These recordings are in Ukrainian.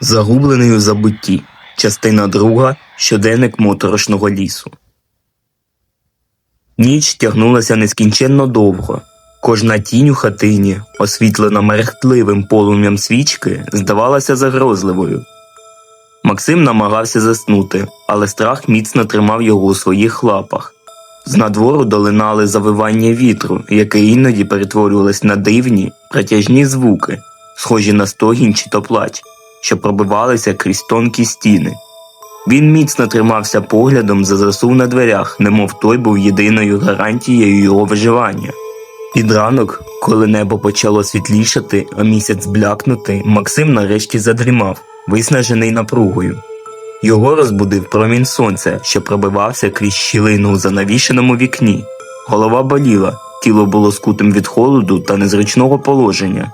Загублений у забутті. Частина друга. Щоденник моторошного лісу. Ніч тягнулася нескінченно довго. Кожна тінь у хатині, освітлена мерехтливим полум'ям свічки, здавалася загрозливою. Максим намагався заснути, але страх міцно тримав його у своїх лапах. З надвору долинали завивання вітру, яке іноді перетворювалось на дивні, протяжні звуки, схожі на стогін чи то плач, що пробивалися крізь тонкі стіни. Він міцно тримався поглядом за засув на дверях, немов той був єдиною гарантією його виживання. Під ранок, коли небо почало світлішати, а місяць блякнути, Максим нарешті задрімав, виснажений напругою. Його розбудив промінь сонця, що пробивався крізь щілину у занавішеному вікні. Голова боліла, тіло було скутим від холоду та незручного положення.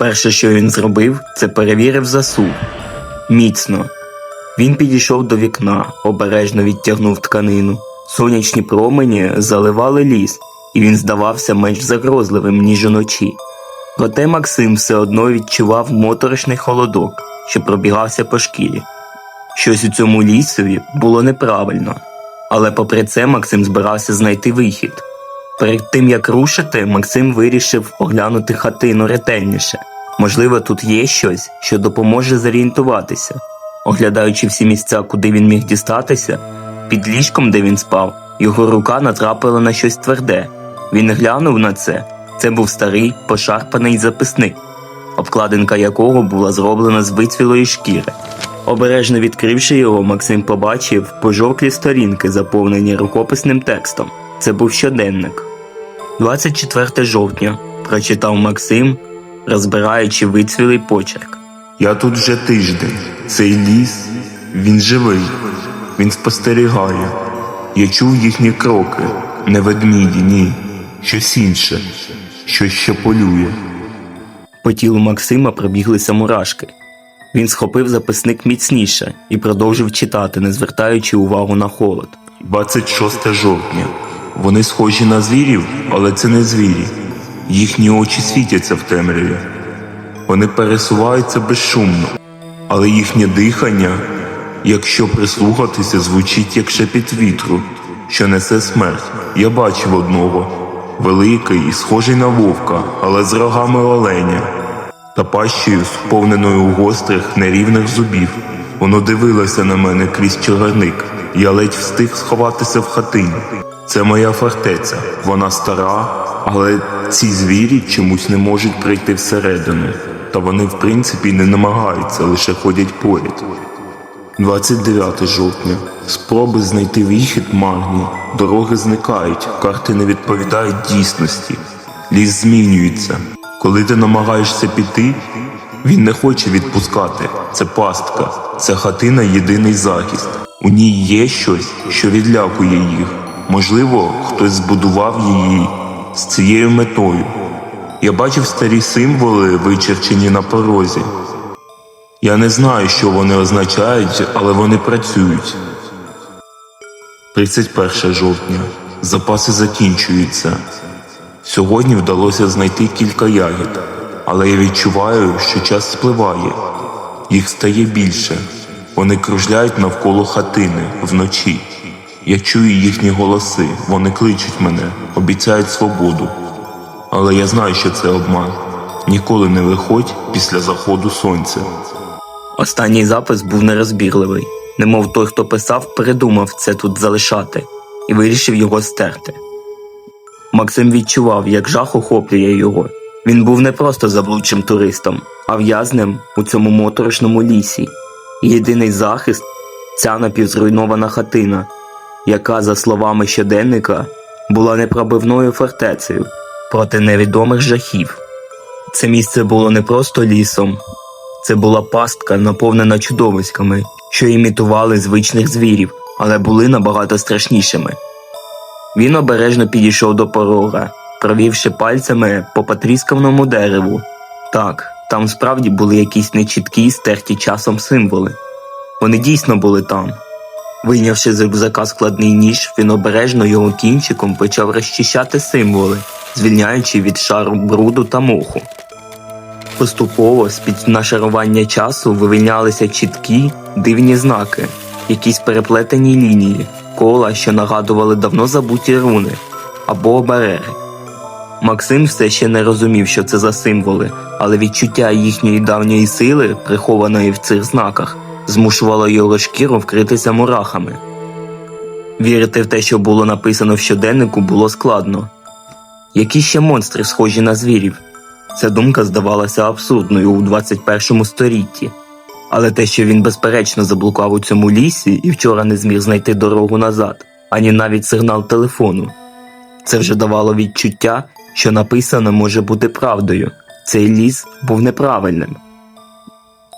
Перше, що він зробив, це перевірив засув. Міцно. Він підійшов до вікна, обережно відтягнув тканину. Сонячні промені заливали ліс, і він здавався менш загрозливим, ніж уночі. Проте Максим все одно відчував моторошний холодок, що пробігався по шкірі. Щось у цьому лісові було неправильно, але попри це Максим збирався знайти вихід. Перед тим як рушити, Максим вирішив оглянути хатину ретельніше. Можливо, тут є щось, що допоможе зорієнтуватися. Оглядаючи всі місця, куди він міг дістатися, під ліжком, де він спав, його рука натрапила на щось тверде. Він глянув на це. Це був старий, пошарпаний записник, обкладинка якого була зроблена з вицвілої шкіри. Обережно відкривши його, Максим побачив пожовклі сторінки, заповнені рукописним текстом. Це був щоденник. 24 жовтня прочитав Максим, розбираючи вицвілий почерк. Я тут вже тиждень. Цей ліс, він живий, він спостерігає. Я чув їхні кроки, не ведміді, ні. Щось інше, щось що полює. По тілу Максима пробіглися мурашки. Він схопив записник міцніше і продовжив читати, не звертаючи увагу на холод. 26 жовтня. Вони схожі на звірів, але це не звірі. Їхні очі світяться в темряві. Вони пересуваються безшумно, але їхнє дихання, якщо прислухатися, звучить як шепіт вітру, що несе смерть. Я бачив одного великий і схожий на вовка, але з рогами оленя та пащею, сповненою гострих нерівних зубів. Воно дивилося на мене крізь чагарник. Я ледь встиг сховатися в хатині. Це моя фортеця. Вона стара, але ці звірі чомусь не можуть прийти всередину. Та вони, в принципі, не намагаються, лише ходять поряд. 29 жовтня. Спроби знайти вихід марні. Дороги зникають, карти не відповідають дійсності. Ліс змінюється. Коли ти намагаєшся піти, він не хоче відпускати. Це пастка, це хатина єдиний захист. У ній є щось, що відлякує їх. Можливо, хтось збудував її з цією метою. Я бачив старі символи, вичерчені на порозі. Я не знаю, що вони означають, але вони працюють. 31 жовтня. Запаси закінчуються. Сьогодні вдалося знайти кілька ягід, але я відчуваю, що час спливає. Їх стає більше. Вони кружляють навколо хатини вночі. Я чую їхні голоси, вони кличуть мене, обіцяють свободу. Але я знаю, що це обман. Ніколи не виходь після заходу сонця. Останній запис був нерозбірливий, немов той, хто писав, передумав це тут залишати і вирішив його стерти. Максим відчував, як жах охоплює його. Він був не просто заблудшим туристом, а в'язнем у цьому моторошному лісі. Єдиний захист ця напівзруйнована хатина, яка, за словами щоденника, була непробивною фортецею проти невідомих жахів. Це місце було не просто лісом, це була пастка, наповнена чудовиськами, що імітували звичних звірів, але були набагато страшнішими. Він обережно підійшов до порога, провівши пальцями по потрісканому дереву. Так, там справді були якісь нечіткі, стерті часом символи. Вони дійсно були там. Вийнявши з рюкзака складний ніж, він обережно його кінчиком почав розчищати символи, звільняючи від шару бруду та моху. Поступово з-під нашарування часу вивільнялися чіткі, дивні знаки, якісь переплетені лінії, кола, що нагадували давно забуті руни або обереги. Максим все ще не розумів, що це за символи, але відчуття їхньої давньої сили, прихованої в цих знаках, змушувало його шкіру вкритися мурахами. Вірити в те, що було написано в щоденнику, було складно. Які ще монстри схожі на звірів? Ця думка здавалася абсурдною у 21 столітті. Але те, що він безперечно заблукав у цьому лісі і вчора не зміг знайти дорогу назад, ані навіть сигнал телефону, це вже давало відчуття, що написано може бути правдою. Цей ліс був неправильним.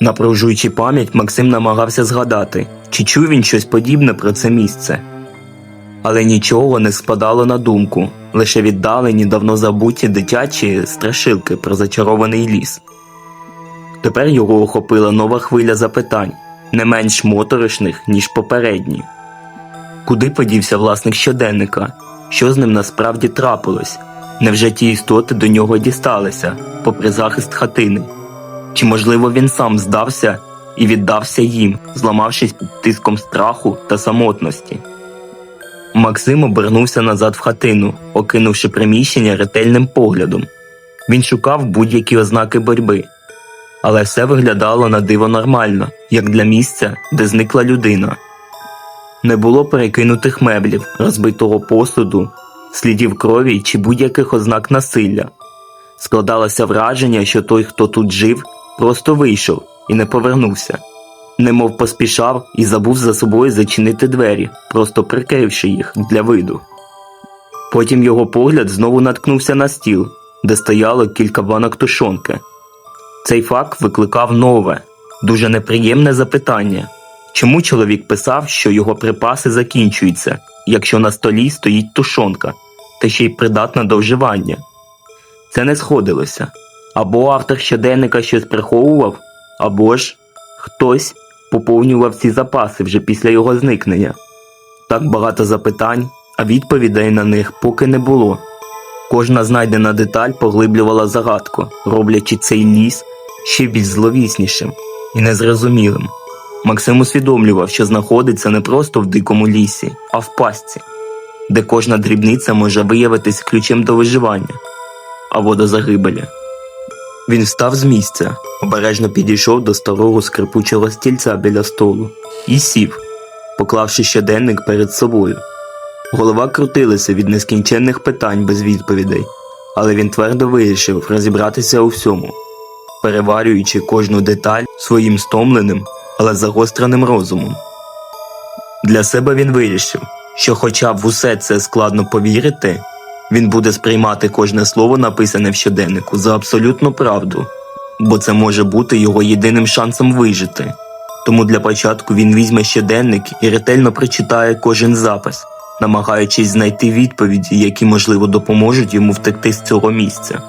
Напружуючи пам'ять, Максим намагався згадати, чи чув він щось подібне про це місце. Але нічого не спадало на думку, лише віддалені давно забуті дитячі страшилки про зачарований ліс. Тепер його охопила нова хвиля запитань, не менш моторошних, ніж попередні. Куди подівся власник щоденника? Що з ним насправді трапилось? Невже ті істоти до нього дісталися, попри захист хатини? Чи можливо він сам здався і віддався їм, зламавшись під тиском страху та самотності? Максим обернувся назад в хатину, окинувши приміщення ретельним поглядом. Він шукав будь-які ознаки боротьби, але все виглядало на диво нормально, як для місця, де зникла людина. Не було перекинутих меблів, розбитого посуду, слідів крові чи будь-яких ознак насилля. Складалося враження, що той, хто тут жив, просто вийшов і не повернувся, немов поспішав і забув за собою зачинити двері, просто прикривши їх для виду. Потім його погляд знову наткнувся на стіл, де стояло кілька банок тушонки. Цей факт викликав нове, дуже неприємне запитання. Чому чоловік писав, що його припаси закінчуються, якщо на столі стоїть тушонка, та ще й придатна до вживання? Це не сходилося. Або автор щоденника щось приховував, або ж хтось поповнював ці запаси вже після його зникнення. Так багато запитань, а відповідей на них поки не було. Кожна знайдена деталь поглиблювала загадку, роблячи цей ліс ще більш зловіснішим і незрозумілим. Максим усвідомлював, що знаходиться не просто в дикому лісі, а в пастці, де кожна дрібниця може виявитись ключем до виживання або до загибелі. Він встав з місця, обережно підійшов до старого скрипучого стільця біля столу і сів, поклавши щоденник перед собою. Голова крутилася від нескінченних питань без відповідей, але він твердо вирішив розібратися у всьому, переварюючи кожну деталь своїм стомленим, але загостреним розумом. Для себе він вирішив, що, хоча б усе це складно повірити, він буде сприймати кожне слово, написане в щоденнику, за абсолютну правду, бо це може бути його єдиним шансом вижити. Тому для початку він візьме щоденник і ретельно прочитає кожен запис, намагаючись знайти відповіді, які можливо допоможуть йому втекти з цього місця.